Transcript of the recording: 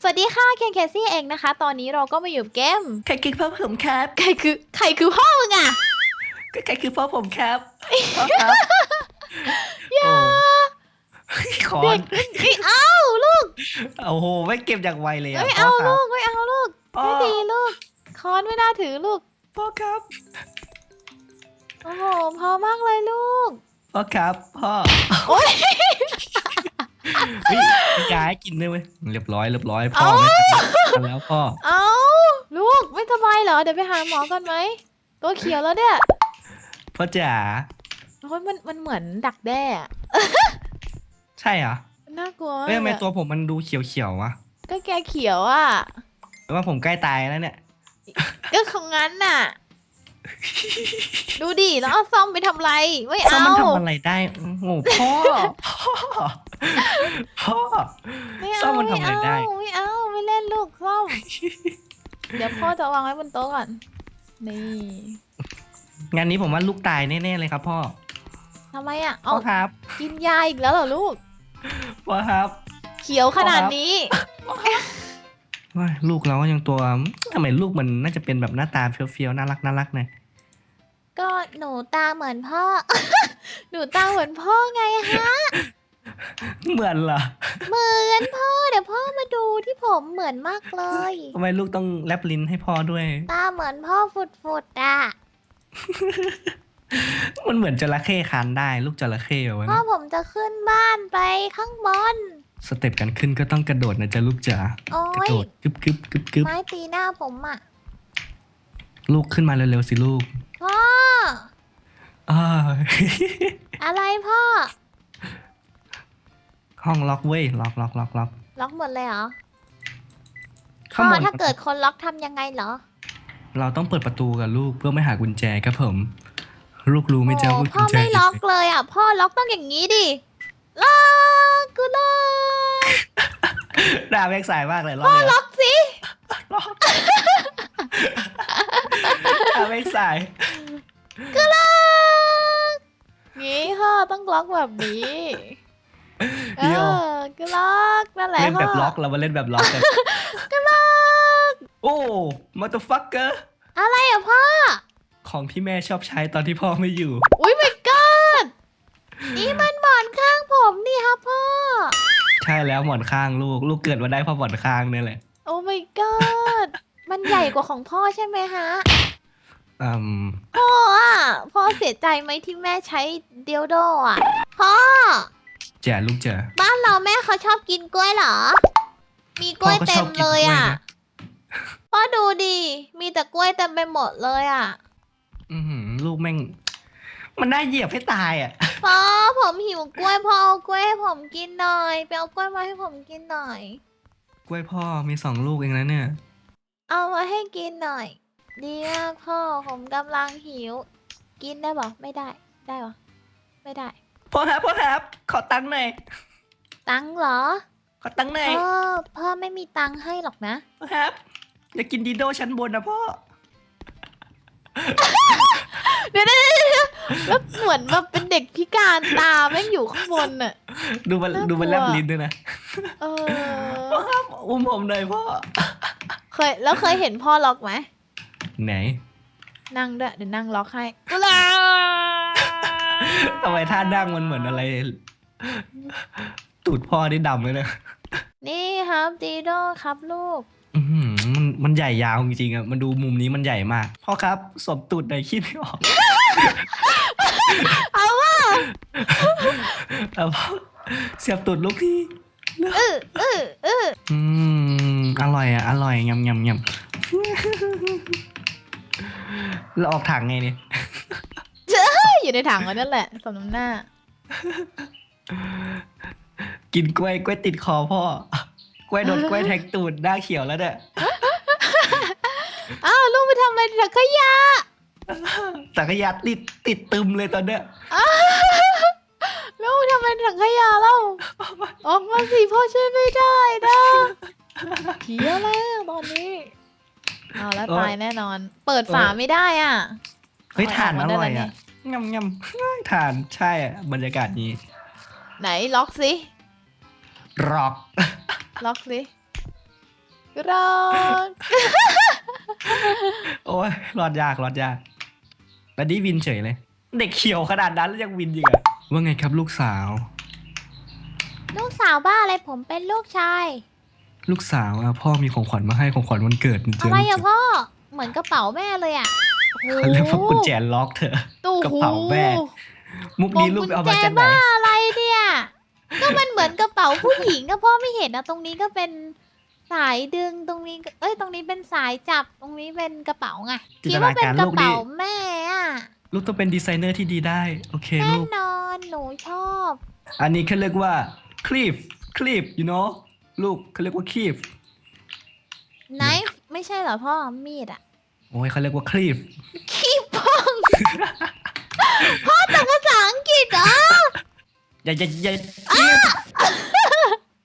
สวัสดีค่ะเคนเคซี่เองนะคะ ตอนนี้เราก็มาอยู่เกมใครคือพ่อผมครับใครคือใครคือพ่อมึงอะก็ใครคือพ่อผมครับพ่อครับอย่าขอเด็กไม่เอาลูกโอ้โหไม่เก็บจากไวเลยอะไม่พ่เอาครัลูบ กไม่เอาลูกพ่อ ไม่ดีลูกคอนไม่น่าถือลูกพ่อครับโอ้โหพอมากเลยลูกพ่อครับพ่อโอ๊ย เฮ้ยพี่ยายกินได้ไหมเรียบร้อยเรียบร้อยพ่อไม่ทันแล้วพ่อเอาลูกไม่สบายเหรอ เดี๋ยวไปหาหมอก่อนไหมตัวเขียวแล้วเนี่ยพ่อจ๋าโอ้ยมันมันเหมือนดักแด้อะใช่เหรอน่ากลัวมากเฮ้ยทำไมอะตัวผมมันดูเขียวๆวะก็แกเขียวอะแปลว่าผมใกล้ตายแล้วเนี่ย ก็ของงั้นน่ะ ดูดิแล้วเอาซ่อมไปทำไร ไม่ซ่อมเอา มันทำอะไรได้โอ้โหพ่อ พ่อ พ่อ ไม่ซ่เอาอมมันไม่ทำอะไรเอาได้ ไม่เอา ไม่เล่นลูกซ่อม เดี๋ยวพ่อจะวางไว้บนโต๊ะก่อน นี่งานนี้ผมว่าลูกตายแน่ๆเลยครับ พ่อ ทำไมอะ พ่เอาอครับ กินยาอีกแล้วเหรอลูก พ่อครับเขียวขนาดนี้ว้ายลูกเราก็ยังตัวทำไมลูกมันน่าจะเป็นแบบหน้าตาเฟี้ยวๆน่ารักน่ารักหน่อย ก็หนูตาเหมือนพ่อ หนูตาเหมือนพ่อไงฮะ เหมือนเหรอเหมือนพ่อเดี๋ยวพ่อมาดูที่ผมเหมือนมากเลย ทำไมลูกต้องแลบลิ้นให้พ่อด้วย ตาเหมือนพ่อฟุดๆอะ มันเหมือนจระเข้คานได้ ลูกจระเข้แบบว่าพ่อผมจะขึ้นบ้านไปข้างบน สเต็ปกันขึ้นก็ต้องกระโดดนะจ๊ะลูกจ๋าโอ้กระย โดดกึบกึบกึบกึบไม้ตีหน้าผมอะ ลูกขึ้นมาเร็วๆสิลูกพ่อ อ้าวอะไรพ่อ ห้องล็อกเว้ยล็อกล็อกล็อกล็อกล็อกหมดเลยเหรอข้างพ่บอนถ้าเกิดคนล็อกทำยังไงเหรอเราต้องเปิดประตูกับลูกเพื่อไม่หากุญแจครับผม ลูกรู้ไหมจ๊ะโอ้ว่าพ่กุอญแจไม่อยู่ล็อกไหนเลยอะ พ่อล็อกต้องอย่างนี้ดิล็อกกูล็อกด่าแบกสายมากเลยรอบพ่อเนี้ยล็อกสิ ล็อก ด่าแบกสายกูล็อกงี้พ่อต้องล็อกแบบนี้เอเดี๋ยว อกูล็อกนั่นแหละเล่นพ่อแบบล็อกเรามาเล่นแบบล็อกกันกูล็อกโอ้มาต h ฟักเกอร์อะไรอะพ่อ ของที่แม่ชอบใช้ตอนที่พ่อไม่อยู่ อุ้ย my god นี่มันหมอนข้างผมนี่ครับพ่อ ใช่แล้วหมอนข้างลูก ลูกเกิดมาได้เพราะหมอนข้างเนี่ยแหละ โอ้ my god มันใหญ่กว่าของพ่อใช่ไหมฮะ อืมพ่ออะพ่อเสียใจไหมที่แม่ใช้เดียวโดอะ พ่อ แจ๋ลูกเจ๋อบ้านเราแม่เขาชอบกินกล้วยเหรอ มีกล้วยพ่อก็เต็ชมอบกินเลยกล้วยอะนะพ่อดูดิ มีแต่กล้วยเต็มไปหมดเลยอะ อือหือลูกแม่ง มันน่าเหยียบให้ตายอะ พ่อผมหิวกล้วยพ่อเอากล้วยให้ผมกินหน่อยไปเอากล้วยมาให้ผมกินหน่อย กล้วยพ่อมีสองลูกเองนะเนี่ย เอามาให้กินหน่อย ดีมากพ่อผมกำลังหิว กินได้ปะไม่ได้ได้ปะไม่ได้ พ่อครับพ่อครับ ขอตังค์หน่อย ตังค์เหรอขอตังค์หน่อยพ่อพ่อไม่มีตังค์ให้หรอกนะ พ่อครับอยากกินดีโดชั้นบนนะพ่อ เดี๋ยวเดี๋ยวเดี๋ยวแล้วเหมือนแบบเป็นเด็กพิการตาแม่งอยู่ข้างบนน่ะ ดูมันน่ากลัว ดูมันแลบลิ้นด้วยนะ เอพ่ออครับอุ้มผมหน่อยพ่อ เคยแล้วเคยเห็นพ่อล็อกไหม ไหน นั่งด้วยเดี๋ยวนั่งล็อกให้กุลาทำไมท่านั่งมันเหมือนอะไร ตูดพ่อได้ดำเลยนะ นี่ครับดีโดครับลูก อื้อหือมันมันใหญ่ยาวจริงๆอะมันดูมุมนี้มันใหญ่มาก พ่อครับสมตูดหน่อยคิดไม่ออก เอาว่าเอาพ่อเสียบตูดลูกพี่ เออเออเอออืม อร่อยอะ อร่อยยำยำยำ เราออกถังไงเนี่ยอยู่ในถังกันนั่นแหละสมน้ำหน้า กินกล้วยกล้วยติดคอพ่อ กล้วยโดนกล้วยแทงตูดหน้าเขียวแล้วเนี่ยอ้าวลูกไปทำอะไรถังขยะสังขยาติดติดตึมเลยตอนเนี้ยลูกไปทำอะไรถังขยะเล่าออกมาสิพ่อช่วยไม่ได้นะเขียวแล้วตอนนี้ เอาแล้วตายแน่นอน เปิดฝาไม่ได้อะเฮ้ยถ่านอเาร่อยกมได้อะแล้วยำยำถ่านใช่อะบรรยากาศนี้ไหนล็อกสิร็อกล็อกสิรอกโอ้ยรอดยากรอดยากแล้วนี่วินเฉยเลย เด็กเขียวขนาดนั้นแล้วยังวินอีกอะว่าไงครับลูกสาว ลูกสาวบ้าอะไรผมเป็นลูกชาย ลูกสาวอะพ่อมีของขวัญมาให้ของขวัญวันเกิดเจอะไรลูอะกพ่อ เหมือนกระเป๋าแม่เลยอะโอ้โหเขาเรียกว่ากุญแจล็อกเธอะตู้กระเป๋าแม่มุกนี้ลูกไปเอามาจากไหน บ้าอะไรเนี่ย ก็มันเหมือนกระเป๋าผู้หญิงก็พ่อไม่เห็นนะตรงนี้ก็เป็นสายดึงตรงนี้ก็เอ้ยตรงนี้เป็นสายจับตรงนี้เป็นกระเป๋าไงจินคิดตว่านาเป็นการกระลูกเป๋านี่แม่อะลูกต้องเป็นดีไซเนอร์ที่ดีได้ โอเคแน่ลูก นอนหนูชอบ อันนี้เขาเรียกว่าคลีฟคลีฟ you know ลูกเขาเรียกว่าคลีฟไนฟ์ไม่ใช่เหรอพ่อมีดอะโอ้ยเขาเรียกว่าคลีฟขี้พอง พ่อแต่ภาษาอังกฤษเหรออย่าอย่าอย่าคลีฟ